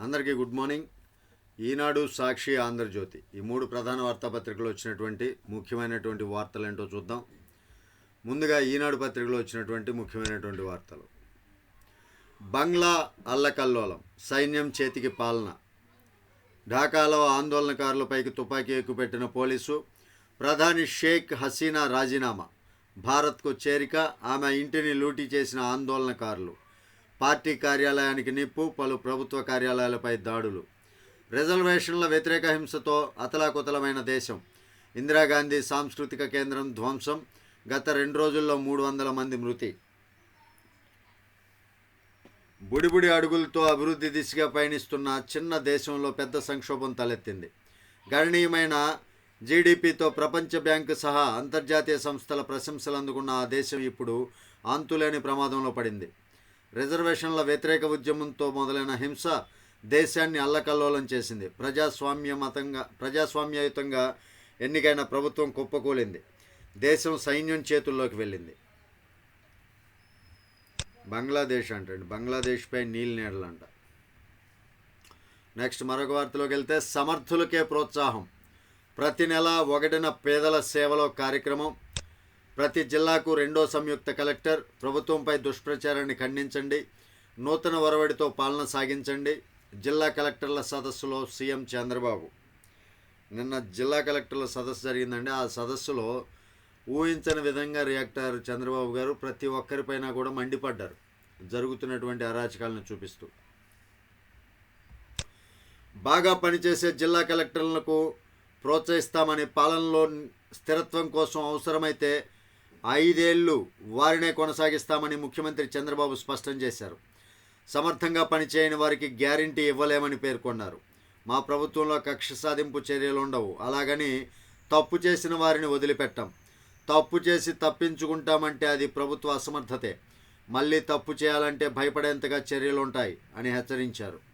అందరికీ good morning. Eenadu Sakshi Andhra Jyothi. ఈ మూడు ప్రధాన వార్తాపత్రికలు వచ్చినటువంటి ముఖ్యమైనటువంటి వార్తలు ఏంటో చూద్దాం. ముందుగా ఈనాడు పత్రికలో వచ్చినటువంటి ముఖ్యమైనటువంటి వార్తలు. బంగ్లా అల్లకల్లోలం సైన్యం చేతికి పాలన. ఢాకాలో ఆందోళనకారులపైకి తుపాకీ ఎక్కుపెట్టిన పోలీసు. ప్రధాని షేక్ హసీనా రాజీనామా. భారత్కు చేరిక ఆమె ఇంటిని లూటీ చేసిన ఆందోళనకారులు. పార్టీ కార్యాలయానికి నిప్పు పలు ప్రభుత్వ కార్యాలయాలపై దాడులు. రిజర్వేషన్ల వ్యతిరేక హింసతో అతలాకుతలమైన దేశం. ఇందిరాగాంధీ సాంస్కృతిక కేంద్రం ధ్వంసం. గత రెండు రోజుల్లో మూడు వందల మంది మృతి. బుడిబుడి అడుగులతో అభివృద్ధి దిశగా పయనిస్తున్న చిన్న దేశంలో పెద్ద సంక్షోభం తలెత్తింది. గణనీయమైన జీడిపితో ప్రపంచ బ్యాంకు సహా అంతర్జాతీయ సంస్థల ప్రశంసలు అందుకున్న ఆ దేశం ఇప్పుడు అంతులేని ప్రమాదంలో పడింది. రిజర్వేషన్ల వ్యతిరేక ఉద్యమంతో మొదలైన హింస దేశాన్ని అల్లకల్లోలం చేసింది. ప్రజాస్వామ్య మతంగా ప్రజాస్వామ్యయుతంగా ఎన్నికైన ప్రభుత్వం కుప్పకూలింది. దేశం సైన్యం చేతుల్లోకి వెళ్ళింది. బంగ్లాదేశ్ అంటండి. బంగ్లాదేశ్పై నీళ్ళు నీడలంట నెక్స్ట్ మరొక వార్తలోకి వెళ్తే సమర్థులకే ప్రోత్సాహం. ప్రతి నెల ఒకటిన పేదల సేవలో కార్యక్రమం. ప్రతి జిల్లాకు రెండో సంయుక్త కలెక్టర్ ప్రభుత్వంపై దుష్ప్రచారాన్ని ఖండించండి నూతన ఒరవడితో పాలన సాగించండి జిల్లా కలెక్టర్ల సదస్సులో సీఎం చంద్రబాబు. నిన్న జిల్లా కలెక్టర్ల సదస్సు జరిగిందండి. ఆ సదస్సులో ఊహించని విధంగా రియాక్ట్ అయ్యారు చంద్రబాబు గారు. ప్రతి ఒక్కరిపైన కూడా మండిపడ్డారు జరుగుతున్నటువంటి అరాచకాలను చూపిస్తూ. బాగా పనిచేసే జిల్లా కలెక్టర్లకు ప్రోత్సహిస్తామని పాలనలో స్థిరత్వం కోసం అవసరమైతే ఐదేళ్ళు వారినే కొనసాగిస్తామని ముఖ్యమంత్రి చంద్రబాబు స్పష్టం చేశారు. సమర్థంగా పనిచేయని వారికి గ్యారంటీ ఇవ్వలేమని పేర్కొన్నారు. మా ప్రభుత్వంలో కక్ష సాధింపు చర్యలు ఉండవు. అలాగని తప్పు చేసిన వారిని వదిలిపెట్టాం. తప్పు చేసి తప్పించుకుంటామంటే అది ప్రభుత్వ అసమర్థతే. మళ్ళీ తప్పు చేయాలంటే భయపడేంతగా చర్యలు ఉంటాయి అని హెచ్చరించారు.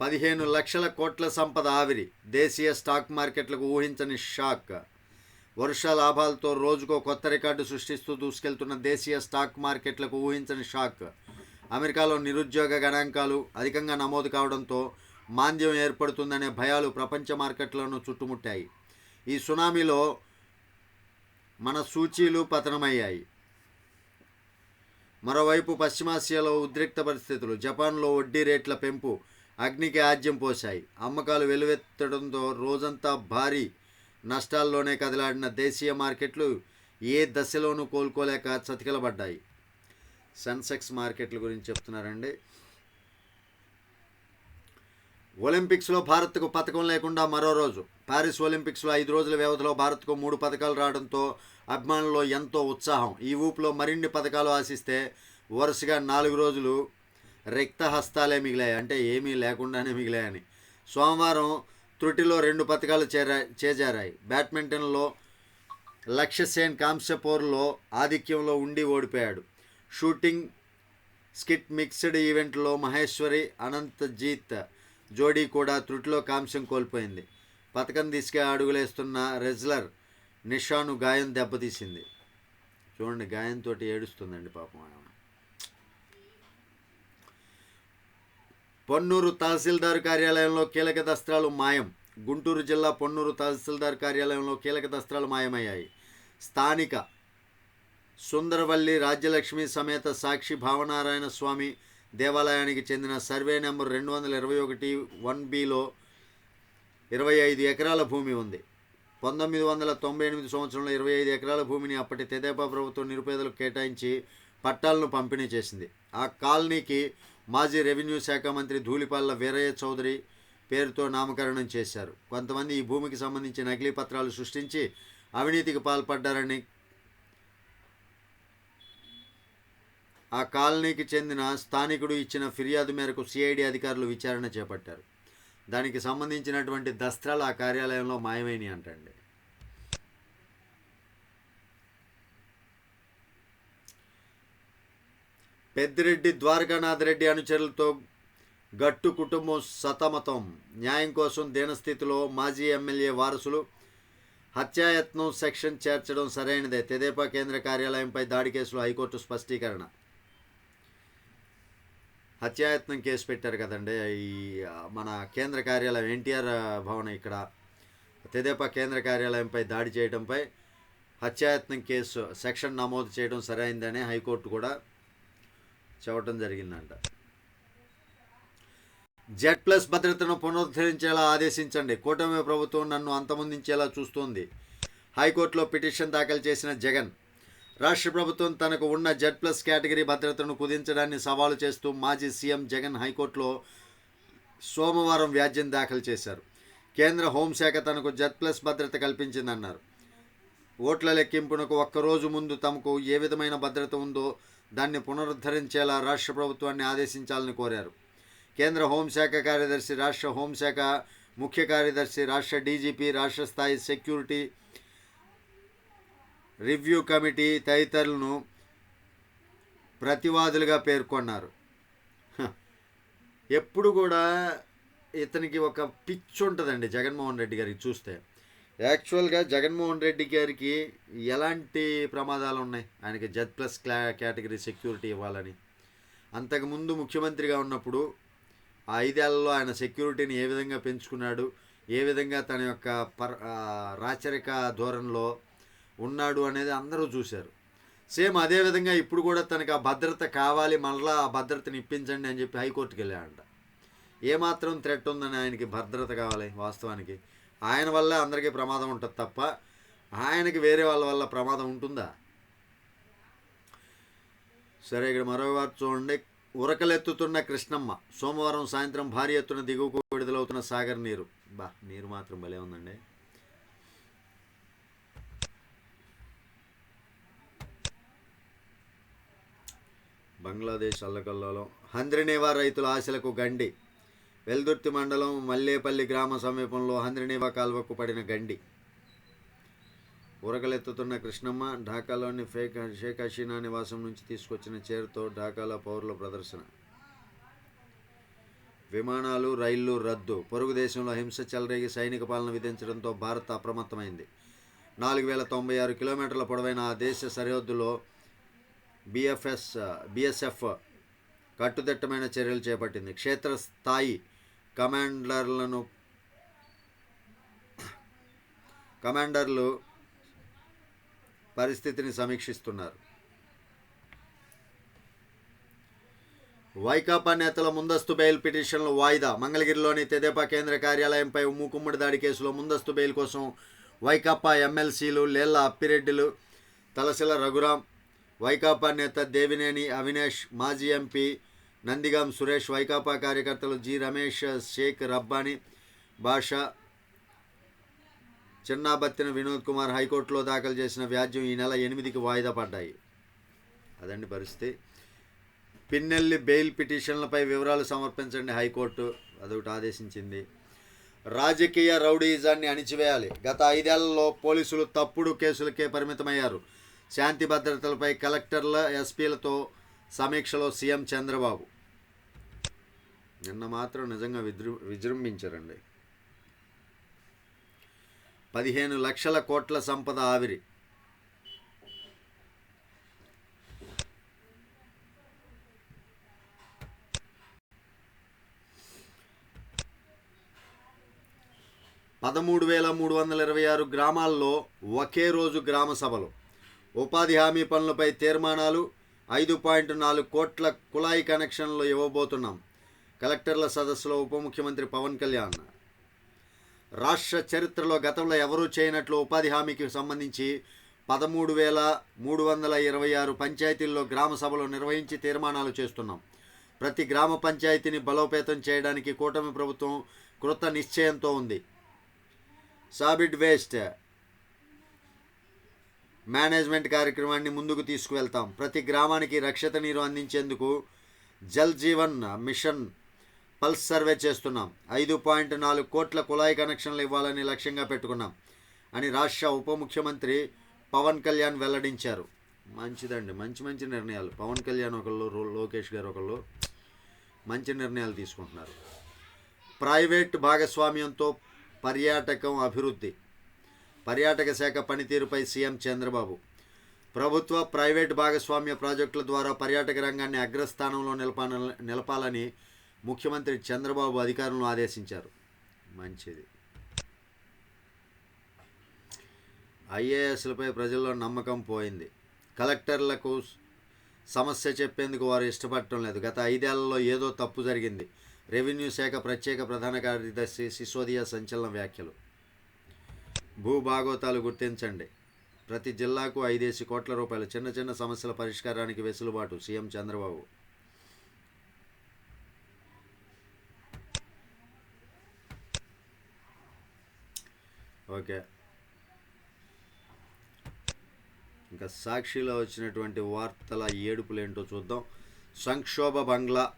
పదిహేను లక్షల కోట్ల సంపద ఆవిరి. దేశీయ స్టాక్ మార్కెట్లకు ఊహించని షాక్. వరుష లాభాలతో రోజుకో కొత్త రికార్డు సృష్టిస్తూ దూసుకెళ్తున్న దేశీయ స్టాక్ మార్కెట్లకు ఊహించని షాక్. అమెరికాలో నిరుద్యోగ గణాంకాలు అధికంగా నమోదు కావడంతో మాంద్యం ఏర్పడుతుందనే భయాలు ప్రపంచ మార్కెట్లను చుట్టుముట్టాయి. ఈ సునామీలో మన సూచీలు పతనమయ్యాయి. మరోవైపు పశ్చిమాసియాలో ఉద్రిక్త పరిస్థితులు. జపాన్లో వడ్డీ రేట్ల పెంపు అగ్నికి ఆజ్యం పోశాయి. అమ్మకాలు వెలువెత్తడంతో రోజంతా భారీ నష్టాల్లోనే కదిలాడిన దేశీయ మార్కెట్లు ఏ దశలోనూ కోలుకోలేక చతికిలబడ్డాయి. సెన్సెక్స్ మార్కెట్ల గురించి చెప్తున్నారండి. ఒలింపిక్స్లో భారత్కు పథకం లేకుండా మరో రోజు. పారిస్ ఒలింపిక్స్లో ఐదు రోజుల వ్యవధిలో భారత్కు మూడు పథకాలు రావడంతో అభిమానుల్లో ఎంతో ఉత్సాహం. ఈ ఊపులో మరిన్ని పథకాలు ఆశిస్తే వరుసగా నాలుగు రోజులు రిక్త హస్తాలే మిగిలాయి. అంటే ఏమీ లేకుండానే మిగిలాయని. సోమవారం త్రుటిలో రెండు పథకాలు చేరా చేజారాయి. బ్యాడ్మింటన్లో లక్ష్యసేన్ కాంస్యపోర్లో ఆధిక్యంలో ఉండి ఓడిపోయాడు. షూటింగ్ స్కిట్ మిక్స్డ్ ఈవెంట్లో మహేశ్వరి అనంతజీత్ జోడీ కూడా త్రుటిలో కాంస్యం కోల్పోయింది. పథకం తీసుకే అడుగులేస్తున్న రెజ్లర్ నిషాను గాయం దెబ్బతీసింది. చూడండి గాయంతో ఏడుస్తుందండి పాపం ఆమె. పొన్నూరు తహసీల్దార్ కార్యాలయంలో కీలక దస్త్రాలు మాయం. గుంటూరు జిల్లా పొన్నూరు తహసీల్దార్ కార్యాలయంలో కీలక దస్త్రాలు మాయమయ్యాయి. స్థానిక సుందరవల్లి రాజ్యలక్ష్మి సమేత సాక్షి భావనారాయణ స్వామి దేవాలయానికి చెందిన సర్వే నెంబర్ రెండు వందల ఇరవై ఒకటి వన్ బిలో ఇరవై ఐదు ఎకరాల భూమి ఉంది. పంతొమ్మిది వందల తొంభై ఎనిమిది సంవత్సరంలో ఇరవై ఐదు ఎకరాల భూమిని అప్పటి తెదేపా ప్రభుత్వం నిరుపేదలకు కేటాయించి పట్టాలను పంపిణీ చేసింది. ఆ కాలనీకి మాజీ రెవెన్యూ శాఖ మంత్రి ధూళిపాల్ల వీరయ్య చౌదరి పేరుతో నామకరణం చేశారు. కొంతమంది ఈ భూమికి సంబంధించి నకిలీ పత్రాలు సృష్టించి అవినీతికి పాల్పడ్డారని ఆ కాలనీకి చెందిన స్థానికుడు ఇచ్చిన ఫిర్యాదు మేరకు సిఐడి అధికారులు విచారణ చేపట్టారు. దానికి సంబంధించినటువంటి దస్త్రాలు ఆ కార్యాలయంలో మాయమైనవి అంటండి. పెద్దిరెడ్డి ద్వారకానాథ్ రెడ్డి అనుచరులతో గట్టు కుటుంబం సతమతం. న్యాయం కోసం దీనస్థితిలో మాజీ ఎమ్మెల్యే వారసులు హత్యాయత్నం సెక్షన్ చేర్చడం సరైనదే. తెదేపా కేంద్ర కార్యాలయంపై దాడి కేసులో హైకోర్టు స్పష్టీకరణ. హత్యాయత్నం కేసు పెట్టారు కదండి. ఈ మన కేంద్ర కార్యాలయం ఎన్టీఆర్ భవన్ ఇక్కడ. తెదేపా కేంద్ర కార్యాలయంపై దాడి చేయడంపై హత్యాయత్నం కేసు సెక్షన్ నమోదు చేయడం సరైందని హైకోర్టు కూడా చెప్పడం జరిగిందంట. జెడ్ ప్లస్ భద్రతను పునరుద్ధరించేలా ఆదేశించండి. కూటమి ప్రభుత్వం నన్ను అంతమొందించేలా చూస్తోంది. హైకోర్టులో పిటిషన్ దాఖలు చేసిన జగన్ రాష్ట్ర ప్రభుత్వం తనకు ఉన్న జెడ్ ప్లస్ కేటగిరీ భద్రతను కుదించడాన్ని సవాలు చేస్తూ మాజీ సీఎం జగన్ హైకోర్టులో సోమవారం వ్యాజ్యం దాఖలు చేశారు. కేంద్ర హోంశాఖ తనకు జెడ్ ప్లస్ భద్రత కల్పించిందన్నారు. ఓట్ల లెక్కింపునకు ఒక్కరోజు ముందు తమకు ఏ విధమైన భద్రత ఉందో దాన్ని పునరుద్ధరించేలా రాష్ట్ర ప్రభుత్వాన్ని ఆదేశించాలని కోరారు. కేంద్ర హోంశాఖ కార్యదర్శి రాష్ట్ర హోంశాఖ ముఖ్య కార్యదర్శి రాష్ట్ర డీజీపీ రాష్ట్ర స్థాయి సెక్యూరిటీ రివ్యూ కమిటీ తదితరులను ప్రతివాదులుగా పేర్కొన్నారు. ఎప్పుడు కూడా ఇతనికి ఒక పిచ్ ఉంటుందండి జగన్మోహన్ రెడ్డి గారికి చూస్తే. యాక్చువల్గా జగన్మోహన్ రెడ్డి గారికి ఎలాంటి ప్రమాదాలు ఉన్నాయి? ఆయనకి జెడ్ ప్లస్ క్లా కేటగిరీ సెక్యూరిటీ ఇవ్వాలని. అంతకుముందు ముఖ్యమంత్రిగా ఉన్నప్పుడు ఆ ఐదేళ్ళలో ఆయన సెక్యూరిటీని ఏ విధంగా పెంచుకున్నాడు? ఏ విధంగా తన యొక్క పర్ రాచరిక ధోరణిలో ఉన్నాడు అనేది అందరూ చూశారు. సేమ్ అదేవిధంగా ఇప్పుడు కూడా తనకి ఆ భద్రత కావాలి మళ్ళా ఆ భద్రతని ఇప్పించండి అని చెప్పి హైకోర్టుకి వెళ్ళాడంట. ఏమాత్రం థ్రెట్ ఉందని ఆయనకి భద్రత కావాలి వాస్తవానికి? ఆయన వల్ల అందరికీ ప్రమాదం ఉంటుంది తప్ప ఆయనకి వేరే వాళ్ళ వల్ల ప్రమాదం ఉంటుందా? సరే ఇక్కడ మరో చూడండి. ఉరకలెత్తుతున్న కృష్ణమ్మ. సోమవారం సాయంత్రం భారీ ఎత్తున దిగువకు విడుదలవుతున్న సాగర్ నీరు. బా నీరు మాత్రం భలే ఉందండి. బంగ్లాదేశ్ అల్లకల్లోలం. హంద్రినేవా రైతుల ఆశలకు గండి. వెల్దుర్తి మండలం మల్లేపల్లి గ్రామ సమీపంలో హంద్రినేవా కాల్వకు పడిన గండి. ఉరకలెత్తుతున్న కృష్ణమ్మ ఢాకాలోని ఫేక్ షేక్ హసీనా నివాసం నుంచి తీసుకొచ్చిన చేరుతో ఢాకాలో పౌరుల ప్రదర్శన. విమానాలు రైళ్ళు రద్దు. పొరుగు దేశంలో హింస చెలరేగి సైనిక పాలన విధించడంతో భారత్ అప్రమత్తమైంది. నాలుగు వేల తొంభై ఆరు కిలోమీటర్ల పొడవైన ఆ దేశ సరిహద్దులో బిఎఫ్ఎస్ బిఎస్ఎఫ్ కట్టుదిట్టమైన చర్యలు చేపట్టింది. క్షేత్రస్థాయి కమాండర్లను కమాండర్లు పరిస్థితిని సమీక్షిస్తున్నారు. వైకాపా నేతల ముందస్తు బెయిల్ పిటిషన్లు వాయిదా. మంగళగిరిలోని తెదేపా కేంద్ర కార్యాలయంపై మూకుమ్మడి దాడి కేసులో ముందస్తు బెయిల్ కోసం వైకాపా ఎమ్మెల్సీలు లేళ్ళ అప్పిరెడ్డిలు తలసిల రఘురాం వైకాపా నేత దేవినేని అవినేష్ మాజీ ఎంపీ నందిగాం సురేష్ వైకాపా కార్యకర్తలు జి రమేష్ షేక్ రబ్బానీ బాషా చిన్నాబత్తిన వినోద్ కుమార్ హైకోర్టులో దాఖలు చేసిన వ్యాజ్యం ఈ నెల ఎనిమిదికి వాయిదా పడ్డాయి. అదండి పరిస్థితి. పిన్నెల్లి బెయిల్ పిటిషన్లపై వివరాలు సమర్పించండి హైకోర్టు. అదొకటి ఆదేశించింది. రాజకీయ రౌడీయిజాన్ని అణిచివేయాలి. గత ఐదేళ్ళలో పోలీసులు తప్పుడు కేసులకే పరిమితమయ్యారు. శాంతి భద్రతలపై కలెక్టర్ల ఎస్పీలతో సమీక్షలో సీఎం చంద్రబాబు. నిన్న మాత్రం నిజంగా విజృ విజృంభించారండి. పదిహేను లక్షల కోట్ల సంపద ఆవిరి. పదమూడు వేల మూడు వందల ఇరవై ఆరు గ్రామాల్లో ఒకే రోజు గ్రామ సభలు. ఉపాధి హామీ పనులపై తీర్మానాలు ఐదు పాయింట్ నాలుగు కోట్ల కుళాయి కనెక్షన్లు ఇవ్వబోతున్నాం. కలెక్టర్ల సదస్సులో ఉప ముఖ్యమంత్రి పవన్ కళ్యాణ్. రాష్ట్ర చరిత్రలో గతంలో ఎవరూ చేయనట్లు ఉపాధి హామీకి సంబంధించి పదమూడు వేల మూడు వందల ఇరవై ఆరు పంచాయతీల్లో గ్రామ సభలు నిర్వహించి తీర్మానాలు చేస్తున్నాం. ప్రతి గ్రామ పంచాయతీని బలోపేతం చేయడానికి కూటమి ప్రభుత్వం కృత నిశ్చయంతో ఉంది. సాబిడ్ వేస్ట్ మేనేజ్మెంట్ కార్యక్రమాన్ని ముందుకు తీసుకువెళ్తాం. ప్రతి గ్రామానికి రక్షిత నీరు అందించేందుకు Jal Jeevan mission pulse survey చేస్తున్నాం. ఐదు పాయింట్ నాలుగు కోట్ల కుళాయి కనెక్షన్లు ఇవ్వాలని లక్ష్యంగా పెట్టుకున్నాం అని రాష్ట్ర ఉప ముఖ్యమంత్రి పవన్ కళ్యాణ్ వెల్లడించారు. మంచిదండి. మంచి మంచి నిర్ణయాలు. పవన్ కళ్యాణ్ ఒకళ్ళు లోకేష్ గారు ఒకళ్ళు మంచి నిర్ణయాలు తీసుకుంటున్నారు. ప్రైవేట్ భాగస్వామ్యంతో పర్యాటకం అభివృద్ధి. పర్యాటక శాఖ పనితీరుపై సీఎం చంద్రబాబు. ప్రభుత్వ ప్రైవేట్ భాగస్వామ్య ప్రాజెక్టుల ద్వారా పర్యాటక రంగాన్ని అగ్రస్థానంలో నిలపాలని నిలపాలని ముఖ్యమంత్రి చంద్రబాబు అధికారులను ఆదేశించారు. మంచిది. ఐఏఎస్లపై ప్రజల్లో నమ్మకం పోయింది. కలెక్టర్లకు సమస్య చెప్పేందుకు వారు ఇష్టపడటం లేదు. గత ఐదేళ్ళలో ఏదో తప్పు జరిగింది. రెవెన్యూ శాఖ ప్రత్యేక ప్రధాన కార్యదర్శి సిసోదియా సంచలన వ్యాఖ్యలు. భూభాగోతాలు గుర్తించండి. ప్రతి జిల్లాకు ఐదేసి కోట్ల రూపాయలు చిన్న చిన్న సమస్యల పరిష్కారానికి వెసులుబాటు సీఎం చంద్రబాబు. ఓకే. ఇంకా సాక్షిలో వచ్చినటువంటి వార్తల ఏడుపులేంటో చూద్దాం. సంక్షోభ బంగ్లా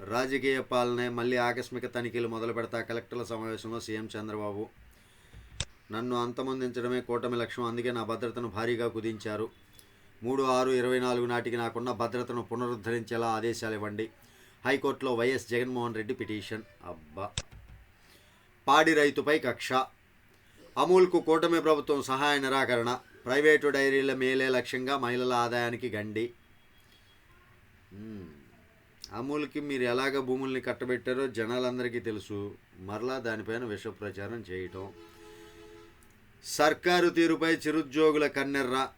రాజకీయ పాలనే మళ్ళీ ఆకస్మిక తనిఖీలు మొదలు పెడతా కలెక్టర్ల సమావేశంలో సీఎం చంద్రబాబు. నన్ను అంతమొందించడమే కూటమి లక్ష్యం అందుకే నా భద్రతను భారీగా కుదించారు. మూడు ఆరు ఇరవై నాలుగు నాటికి నాకున్న భద్రతను పునరుద్ధరించేలా ఆదేశాలు ఇవ్వండి. హైకోర్టులో వైఎస్ జగన్మోహన్ రెడ్డి పిటిషన్. అబ్బా. పాడి రైతుపై కక్ష. అమూల్కు కూటమి ప్రభుత్వం సహాయ నిరాకరణ ప్రైవేటు డైరీల మేలే లక్ష్యంగా మహిళల ఆదాయానికి గండి. అమూల్కి మీరు ఎలాగ భూముల్ని కట్టబెట్టారో జనాలందరికీ తెలుసు. మరలా దానిపైన విష ప్రచారం చేయటం. సర్కారు తీరుపై చిరుద్యోగుల కన్నెర్ర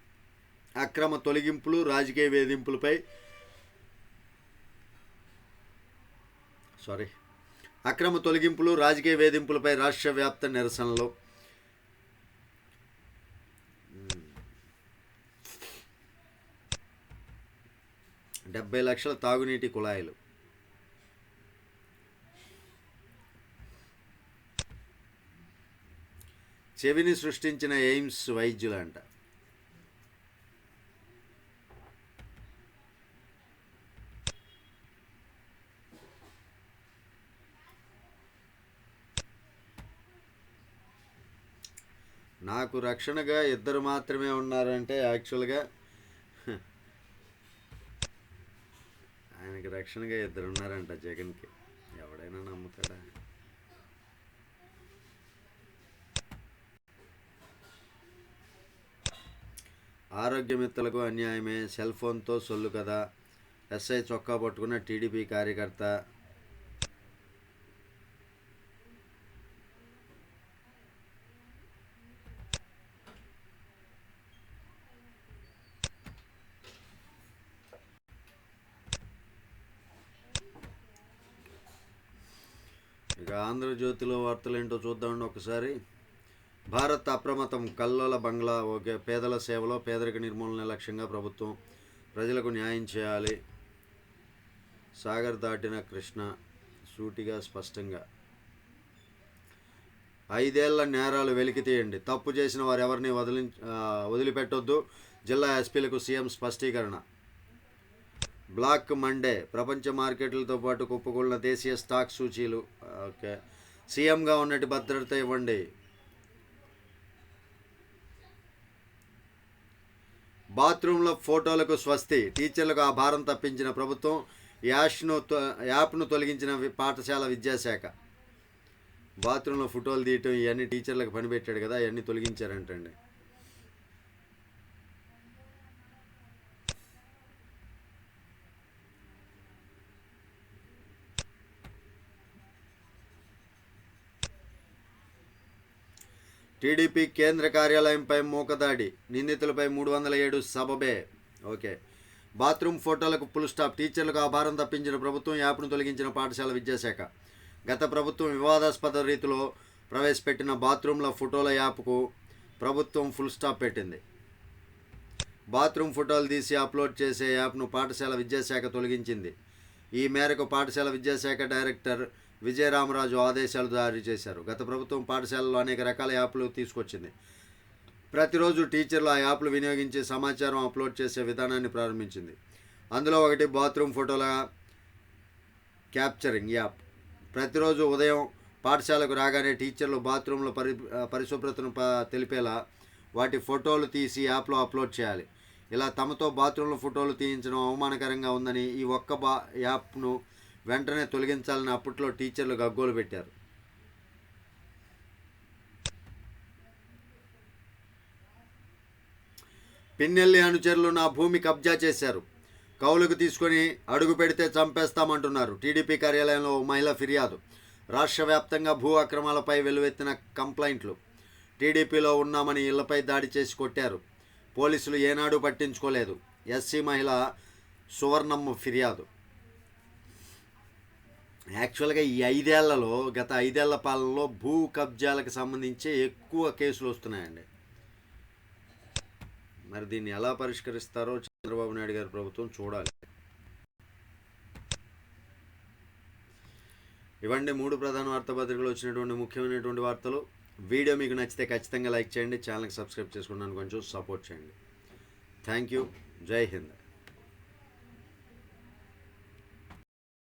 అక్రమ తొలగింపులు రాజకీయ వేధింపులపై సారీ అక్రమ తొలగింపులు రాజకీయ వేధింపులపై రాష్ట్ర వ్యాప్త నిరసనలు. డెబ్బై లక్షల తాగునీటి కుళాయిలు. చెవిని సృష్టించిన ఎయిమ్స్ వైద్యులంట. నాకు రక్షణగా ఇద్దరు మాత్రమే ఉన్నారంటే యాక్చువల్గా ఆయనకి రక్షణగా ఇద్దరు ఉన్నారంట జగన్కి. ఎవడైనా నమ్ముతాడా? ఆరోగ్యమిత్రులకు అన్యాయమే సెల్ ఫోన్తో సొల్లు కదా. ఎస్ఐ చొక్కా పట్టుకున్న టీడీపీ కార్యకర్త ఇక ఆంధ్రజ్యోతిలో వార్తలు ఏంటో చూద్దామండి ఒకసారి. భారత్ అప్రమత్తం కల్లోల బంగ్లా ఓకే పేదల సేవలో పేదరిక నిర్మూలన లక్ష్యంగా ప్రభుత్వం ప్రజలకు న్యాయం చేయాలి. సాగర్ దాటిన కృష్ణ సూటిగా స్పష్టంగా. ఐదేళ్ళ నేరాలు వెలికి తీయండి. తప్పు చేసిన వారు ఎవరిని వదిలి వదిలిపెట్టొద్దు? జిల్లా ఎస్పీలకు సీఎం స్పష్టీకరణ. బ్లాక్ మండే ప్రపంచ మార్కెట్లతో పాటు కుప్పకూలిన దేశీయ స్టాక్ సూచీలు ఓకే. సీఎంగా ఉన్నట్టు భద్రత ఇవ్వండి. బాత్రూంలో ఫోటోలకు స్వస్తి టీచర్లకు ఆ భారం తప్పించిన ప్రభుత్వం యాష్ను యాప్ను తొలగించిన పాఠశాల విద్యాశాఖ. బాత్రూంలో ఫోటోలు తీయటం ఇవన్నీ టీచర్లకు పనిపెట్టాడు కదా అవన్నీ తొలగించారంటండి. టీడీపీ కేంద్ర కార్యాలయంపై మూకదాడి నిందితులపై మూడు వందల ఏడు సబబే ఓకే. బాత్రూమ్ ఫోటోలకు ఫుల్ స్టాప్. టీచర్లకు ఆభారం తప్పించిన ప్రభుత్వం యాప్ను తొలగించిన పాఠశాల విద్యాశాఖ. గత ప్రభుత్వం వివాదాస్పద రీతిలో ప్రవేశపెట్టిన బాత్రూమ్ల ఫోటోల యాప్కు ప్రభుత్వం ఫుల్ స్టాప్ పెట్టింది. బాత్రూమ్ ఫోటోలు తీసి అప్లోడ్ చేసే యాప్ను పాఠశాల విద్యాశాఖ తొలగించింది. ఈ మేరకు పాఠశాల విద్యాశాఖ డైరెక్టర్ విజయరామరాజు ఆదేశాలు జారీ చేశారు. గత ప్రభుత్వం పాఠశాలలో అనేక రకాల యాప్లు తీసుకొచ్చింది. ప్రతిరోజు టీచర్లు ఆ యాప్లు వినియోగించి సమాచారం అప్లోడ్ చేసే విధానాన్ని ప్రారంభించింది. అందులో ఒకటి బాత్రూమ్ ఫోటోల క్యాప్చరింగ్ యాప్. ప్రతిరోజు ఉదయం పాఠశాలకు రాగానే టీచర్లు బాత్రూంలో పరి పరిశుభ్రతను ప తెలిపేలా వాటి ఫోటోలు తీసి యాప్లో అప్లోడ్ చేయాలి. ఇలా తమతో బాత్రూంలో ఫోటోలు తీయించడం అవమానకరంగా ఉందని ఈ ఒక్క బా యాప్ను వెంటనే తొలగించాలని అప్పట్లో టీచర్లు గగ్గోలు పెట్టారు. పిన్నెల్లి అనుచరులు నా భూమి కబ్జా చేశారు. కౌలుకు తీసుకొని అడుగు పెడితే చంపేస్తామంటున్నారు. టీడీపీ కార్యాలయంలో మహిళ ఫిర్యాదు. రాష్ట్ర వ్యాప్తంగా భూ అక్రమాలపై వెలువెత్తిన కంప్లైంట్లు. టీడీపీలో ఉన్నామని ఇళ్ళపై దాడి చేసి కొట్టారు. పోలీసులు ఏనాడు పట్టించుకోలేదు. ఎస్సీ మహిళ సువర్ణమ్మ ఫిర్యాదు. యాక్చువల్గా ఈ ఐదేళ్ళలో గత ఐదేళ్ళ పాలనలో భూ కబ్జాలకు సంబంధించి ఎక్కువ కేసులు వస్తున్నాయండి. మరి దీన్ని ఎలా పరిష్కరిస్తారో చంద్రబాబు నాయుడు గారి ప్రభుత్వం చూడాలి. ఇవ్వండి మూడు ప్రధాన వార్తాపత్రికలు వచ్చినటువంటి ముఖ్యమైనటువంటి వార్తలు. వీడియో మీకు నచ్చితే ఖచ్చితంగా లైక్ చేయండి ఛానల్కి సబ్స్క్రైబ్ చేసుకున్నాను కొంచెం సపోర్ట్ చేయండి. థ్యాంక్ యూ జై హింద్.